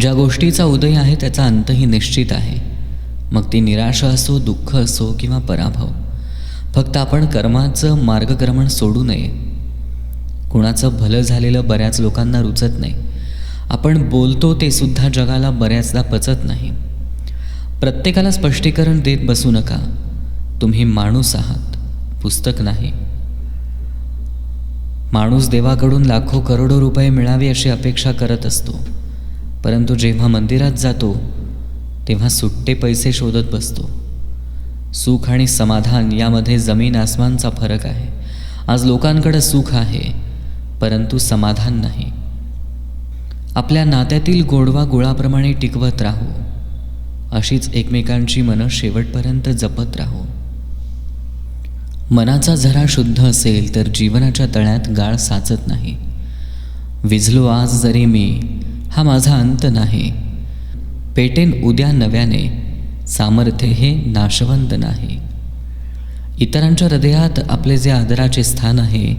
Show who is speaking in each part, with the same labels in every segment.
Speaker 1: ज्या गोष्टीचा उदय आहे त्याचा अंतही निश्चित आहे. मग ती निराशा असो दुःख असो किंवा पराभव फक्त आपण कर्माचं मार्गक्रमण सोडू नये. कुणाचं भलं झालेलं बऱ्याच लोकांना रुचत नाही. आपण बोलतो ते सुद्धा जगाला बऱ्याचदा पचत नाही. प्रत्येकाला स्पष्टीकरण देत बसू नका. तुम्ही माणूस आहात पुस्तक नाही. माणूस देवाकडून लाखो करोडो रुपये मिळावे अशी अपेक्षा करत असतो. परंतु जेव्हा मंदिरात जातो तेव्हा सुट्टे पैसे शोधत बसतो. सुख आणि समाधान यामध्ये जमीन आसमानचा फरक आहे. आज लोकांकडे सुख आहे परंतु समाधान नाही. आपल्या नात्यातील गोडवा गुळाप्रमाणे टिकवत राहू. अशीच एकमेकांची मनं शेवटपर्यंत जपत राहू. मनाचा झरा शुद्ध असेल तर जीवनाच्या तळ्यात गाळ साचत नाही. विझलो आज जरी मी हा माझा अंत नाही. पेटेन उद्या नव्याने सामर्थ्य हे नाशवंत नाही. इतरांच्या हृदयात आपले जे आदराचे स्थान आहे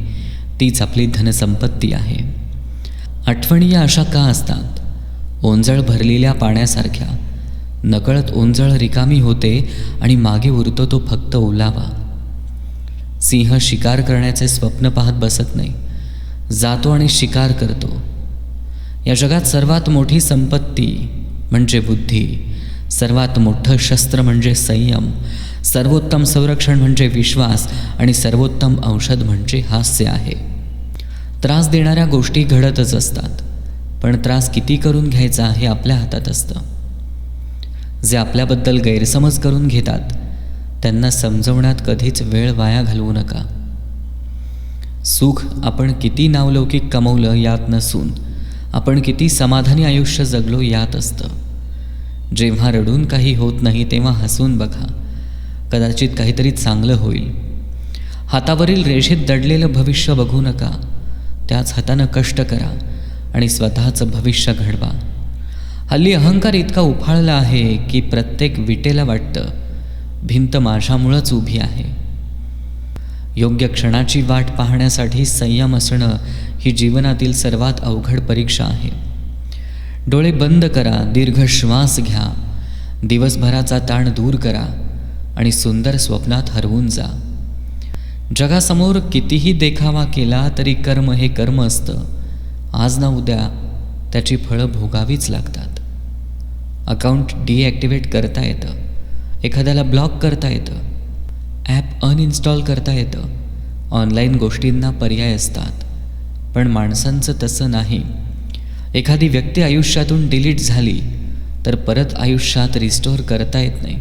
Speaker 1: तीच आपली धनसंपत्ती आहे. आठवणी या अशा का असतात? ओंजळ भरलेल्या पाण्यासारख्या नकळत ओंजळ रिकामी होते आणि मागे उरतो तो फक्त ओलावा. सिंह शिकार करण्याचे स्वप्न पाहत बसत नाही. जातो आणि शिकार करतो. या जगात सर्वात मोठी संपत्ती म्हणजे बुद्धी. सर्वात मोठं शस्त्र म्हणजे संयम. सर्वोत्तम संरक्षण म्हणजे विश्वास आणि सर्वोत्तम औषध म्हणजे हास्य आहे. त्रास देणाऱ्या गोष्टी घडतच असतात पण त्रास किती करून घ्यायचा हे आपल्या हातात असतं. जे आपल्याबद्दल गैरसमज करून घेतात त्यांना समजवण्यात कधीच वेळ वाया घालवू नका. सुख आपण किती नावलौकिक कमवलं यात नसून आपण किती समाधानी आयुष्य जगलो यात असतं. जेव्हा रडून काही होत नाही तेव्हा हसून बघा. कदाचित काहीतरी चांगलं होईल. हातावरील रेषेत दडलेलं भविष्य बघू नका. त्याच हातानं कष्ट करा आणि स्वतःचं भविष्य घडवा. हल्ली अहंकार इतका उफाळला आहे की प्रत्येक विटेला वाटतं भिंत माझ्यामुळंच उभी आहे. योग्य क्षणाची वाट पाहण्यासाठी संयम असणं ही जीवनातील सर्वात अवघड परीक्षा आहे. डोळे बंद करा दीर्घ श्वास घ्या दिवसभराचा ताण दूर करा आणि सुंदर स्वप्नात हरवून जा. जगासमोर कितीही देखावा केला तरी कर्म हे कर्म असतं. आज ना उद्या त्याची फळं भोगावीच लागतात. अकाउंट डिॲक्टिवेट करता येतं. एखाद्याला ब्लॉक करता येतं. ॲप अनइन्स्टॉल करता येतं. ऑनलाईन गोष्टींना पर्याय असतात. पण माणसांचं तसं नाही. एखादी व्यक्ती आयुष्यातून डिलीट झाली तर परत आयुष्यात रिस्टोअर करता येत नाही.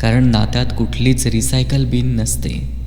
Speaker 1: कारण नात्यात कुठलीच रिसायकल बिन नसते.